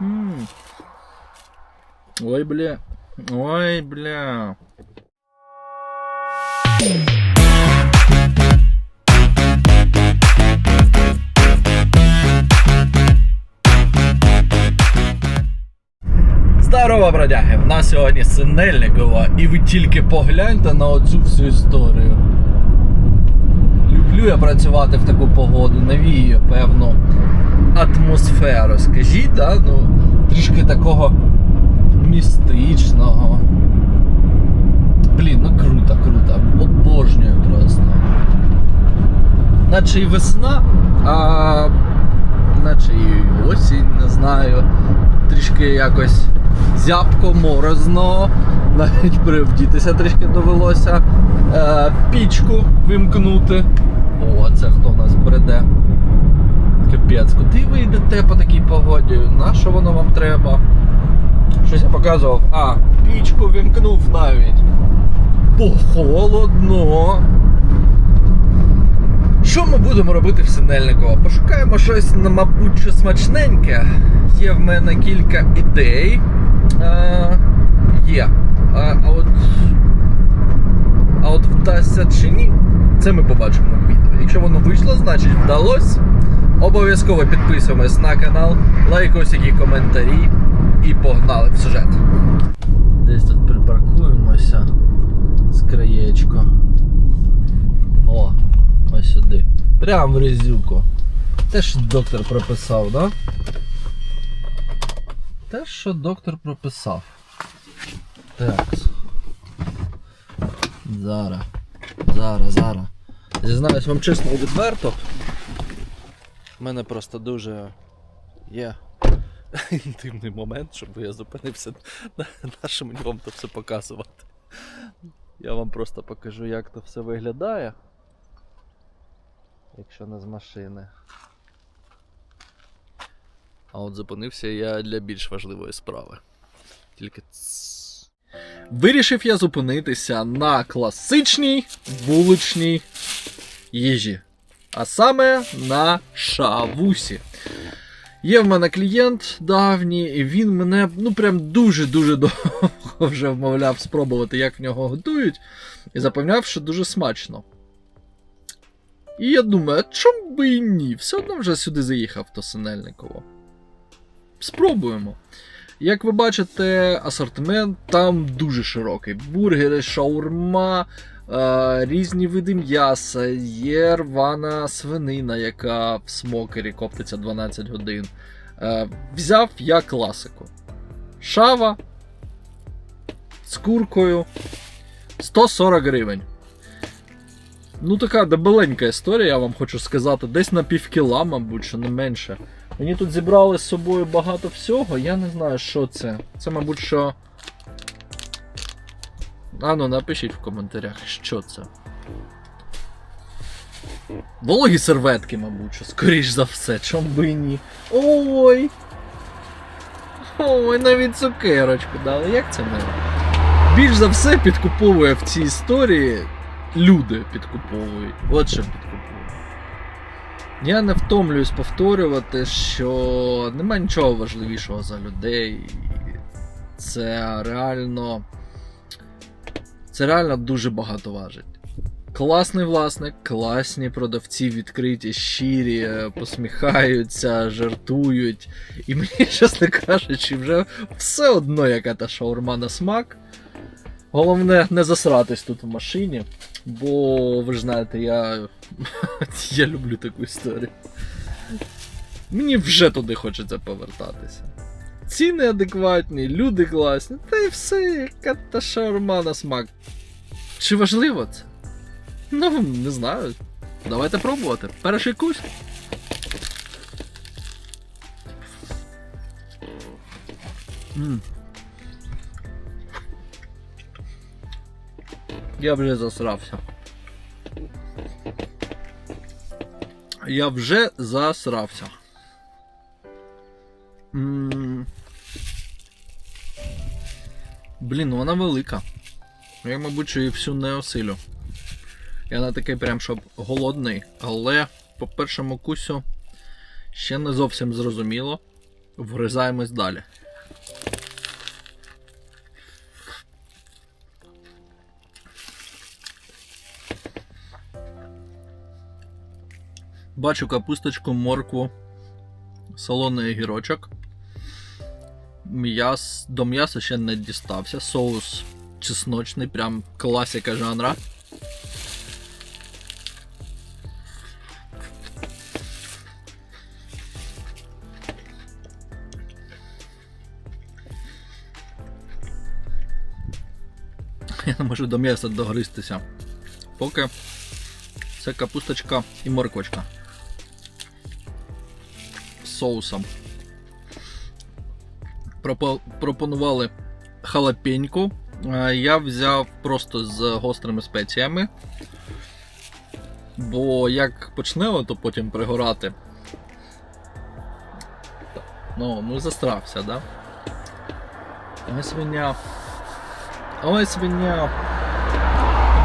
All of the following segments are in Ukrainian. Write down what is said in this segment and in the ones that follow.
М. Ой, бля. Ой, бля. Здорово, бродяги! В нас сьогодні Синельникова, і ви тільки погляньте на оцю всю історію. Люблю я працювати в таку погоду, навіює певну атмосферу. Скажіть, да? ну, трішки такого містичного. Блін, ну круто, круто. Обожнюю просто. Наче і весна, а наче і осінь, не знаю. Трішки якось зябко, морозно. Навіть привдітися трішки довелося. Е, пічку вимкнути. О, це хто нас бреде? Капець, куди ви йдете по такій погоді? На що воно вам треба? Щось я показував. А, пічку вимкнув навіть. Похолодно. Що ми будемо робити в Синельникова? Пошукаємо щось, мабуть, що смачненьке. Є в мене кілька ідей. Е, є. А, а от. А от вдасться чи ні, це ми побачимо в відео. Якщо воно вийшло, значить вдалося. Обов'язково підписуємось на канал, лайкось які коментарі і погнали в сюжет. Десь тут припаркуємося з краєчко. О, ось сюди. Прям в резюку. Те, що доктор прописав, да? Те, що доктор прописав. Так. Зараз. Зараз, зараз. Зізнаюсь вам чесно відверто. У мене просто дуже є інтимний момент, щоб я зупинився на нашим ньому то все показувати. Я вам просто покажу, як то все виглядає. Якщо не з машини. А от зупинився я для більш важливої справи. Тільки Вирішив я зупинитися на класичній вуличній їжі. А саме на шавусі. Є в мене клієнт давній, і він мене ну прям дуже-дуже довго вже вмовляв спробувати, як в нього готують, і запевняв, що дуже смачно. І я думаю, а чому би і ні? Все одно вже сюди заїхав до Синельниково. Спробуємо. Як ви бачите, асортимент там дуже широкий. Бургери, шаурма, різні види м'яса, є рвана свинина, яка в смокері коптиться 12 годин. Е, взяв я класику. Шава з куркою 140 гривень. Ну, така дебеленька історія, я вам хочу сказати. Десь на півкіла, мабуть, що не менше. Мені тут зібрали з собою багато всього, я не знаю, що це. Це, мабуть, що. А ну, напишіть в коментарях, що це. Вологі серветки, мабуть, що, скоріш за все, чом ні. Ой! Ой, навіть цукерочку дали. Як це мило? Більш за все підкуповує в цій історії люди підкуповують. От що підкуповують. Я не втомлююсь повторювати, що нема нічого важливішого за людей. Це реально. Це реально дуже багато важить. Класний власник, класні продавці, відкриті, щирі, е, посміхаються, жартують. І мені, чесно кажучи, вже все одно, яка та шаурма на смак. Головне не засратись тут в машині, бо ви ж знаєте, я, я люблю таку історію. Мені вже туди хочеться повертатися. Ціни адекватні, люди класні, та й все, яка та шаурма на смак. Чи важливо це? Ну, не знаю. Давайте пробувати. Перший кусь. М. Я вже засрався. Я вже засрався. М. Блін, ну вона велика. Я, мабуть, її всю не осилю. Я не такий прям, щоб голодний, але по першому кусю ще не зовсім зрозуміло. Вгризаємось далі. Бачу капусточку, моркву, солоний огірочок. М'яс, до м'яса ще не дістався. Соус чесночний, прям класика жанра. Я не можу до м'яса догристися. Поки це капусточка і морквочка. З соусом. Пропо- пропонували халапеньку. Я взяв просто з гострими спеціями. Бо як почне, то потім пригорати. Ну, ну застрався, да? Ой, свиня. Ой, свиня.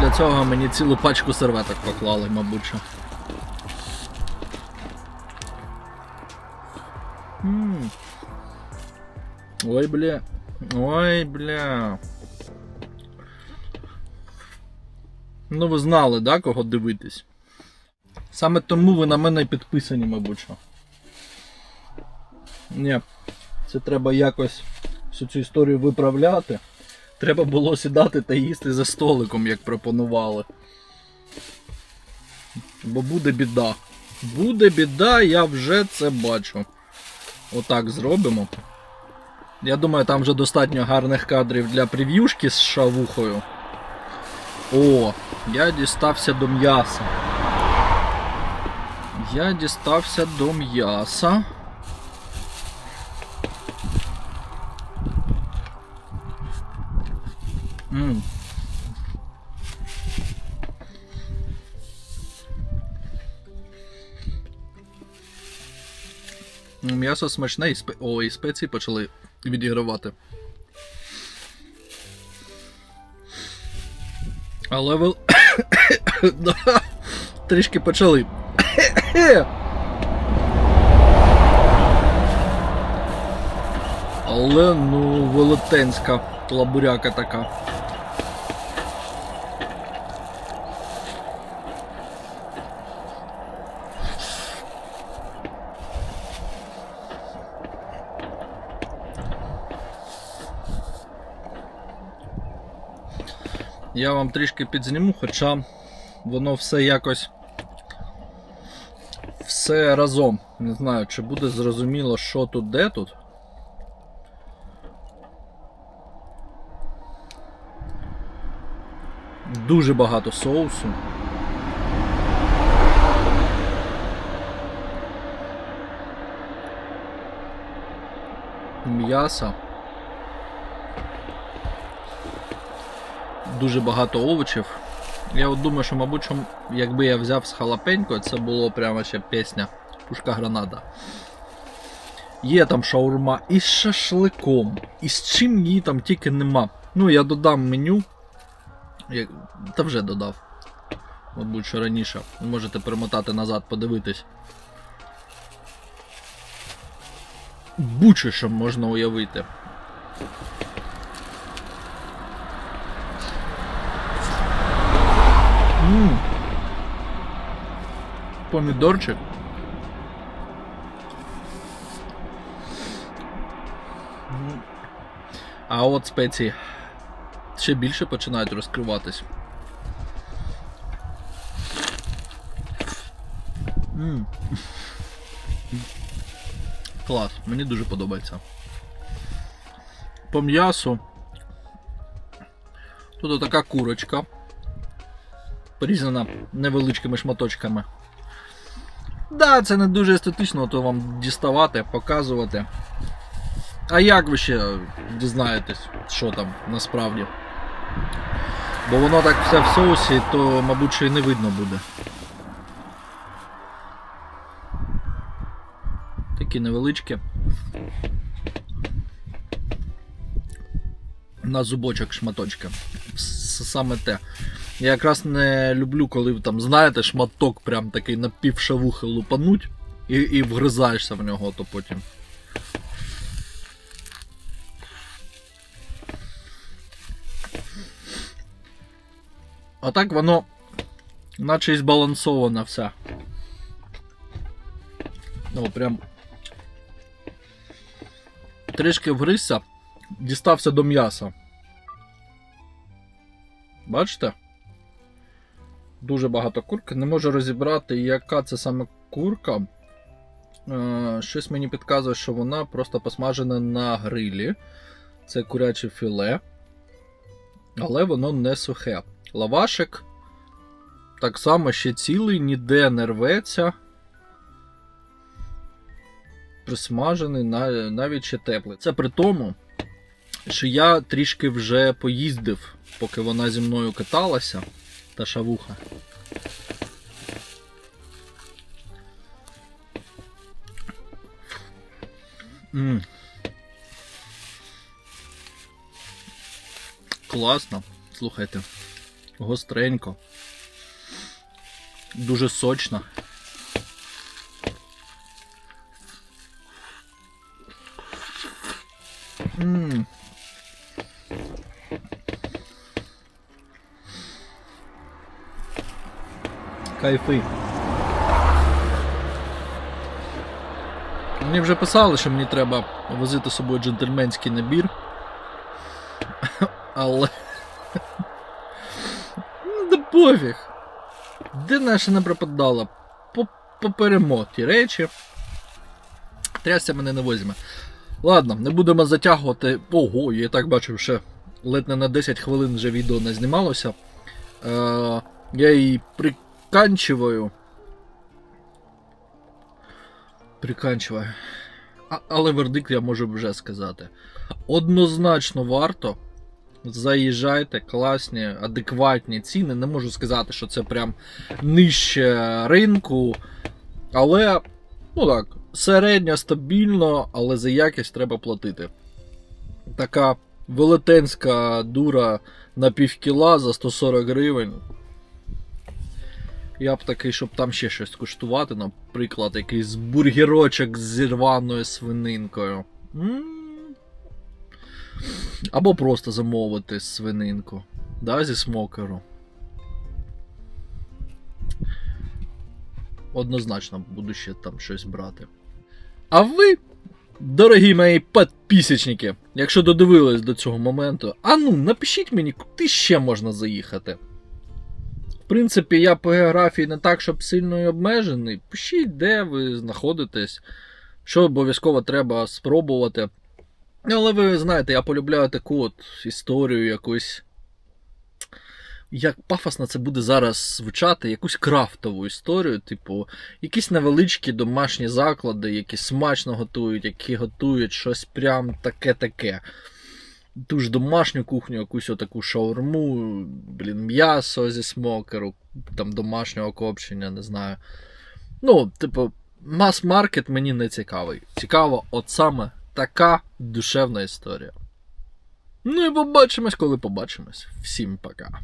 Для цього мені цілу пачку серветок поклали, мабуть. Ой, бля. Ой, бля. Ну, ви знали, да, кого дивитись? Саме тому ви на мене підписані, мабуть. що. Ні, це треба якось всю цю історію виправляти. Треба було сідати та їсти за столиком, як пропонували. Бо буде біда. Буде біда, я вже це бачу. Отак зробимо. Я думаю, там вже достатньо гарних кадрів для прев'юшки з шавухою. О, я дістався до м'яса. Я дістався до м'яса. М. Ну, М'ясо смачне і спе... О, і спеції почали відігравати. Але ви... Трішки почали. Але ну велетенська лабуряка така. Я вам трішки підзніму, хоча воно все якось все разом. Не знаю, чи буде зрозуміло, що тут, де тут. Дуже багато соусу. М'яса. Дуже багато овочів. Я от думаю, що, мабуть, що якби я взяв з халапенько, це було прямо ще пісня Пушка гранада. Є там шаурма із шашликом, і з чим її там тільки нема. Ну, я додам меню. Я... Та вже додав. Мабуть, що раніше. Можете перемотати назад, подивитись. Буче, що можна уявити. М. Помідорчик. А от спеції ще більше починають розкриватись. М. Клас, мені дуже подобається. По м'ясу. Тут така курочка порізана невеличкими шматочками. Да, це не дуже естетично, то вам діставати, показувати. А як ви ще дізнаєтесь, що там насправді? Бо воно так все в соусі, то, мабуть, що і не видно буде. Такі невеличкі. На зубочок шматочки. Саме те. Я якраз не люблю, коли там, знаєте, шматок прям такий напівшавухи лупануть і і вгризаєшся в нього, то потім. А так воно наче і збалансована вся. Ну, прям. Трішки вгризся, дістався до м'яса. Бачите? Дуже багато курки. Не можу розібрати, яка це саме курка. Е, щось мені підказує, що вона просто посмажена на грилі. Це куряче філе. Але воно не сухе. Лавашик так само ще цілий, ніде не рветься. Присмажений, на- навіть ще теплий. Це при тому, що я трішки вже поїздив, поки вона зі мною каталася, та шавуха. М. Класно. Слухайте. Гостренько. Дуже сочно. Кайфи. Мені вже писали, що мені треба возити з собою джентльменський набір. Але. Ну, да пофіг. Де наша не пропадала? Поперемо ті речі. Трясся мене не возьме. Ладно, не будемо затягувати. Ого, я так бачив, ще ледь не на 10 хвилин вже відео не знімалося. Е, я її приканчиваю. Приканчиваю. А, але вердикт я можу вже сказати. Однозначно варто. Заїжджайте, класні, адекватні ціни. Не можу сказати, що це прям нижче ринку. Але, ну так, середньо стабільно, але за якість треба платити. Така велетенська дура на півкіла за 140 гривень. Я б такий, щоб там ще щось куштувати, наприклад, якийсь бургерочок з зірваною свининкою. М. Або просто замовити свининку. Да, зі смокеру. Однозначно буду ще там щось брати. А ви, дорогі мої підписчики, якщо додивились до цього моменту, а ну, напишіть мені, куди ще можна заїхати. Принципі, я по географії не так, щоб сильно і обмежений. Пишіть, де ви знаходитесь, що обов'язково треба спробувати. Але ви знаєте, я полюбляю таку от історію якусь. Як пафосно це буде зараз звучати, якусь крафтову історію, типу, якісь невеличкі домашні заклади, які смачно готують, які готують щось прям таке-таке. Ту ж домашню кухню, якусь отаку шаурму, блін, м'ясо зі смокеру, там домашнього копчення, не знаю. Ну, типу, мас-маркет мені не цікавий. Цікаво, от саме така душевна історія. Ну і побачимось, коли побачимось. Всім пока.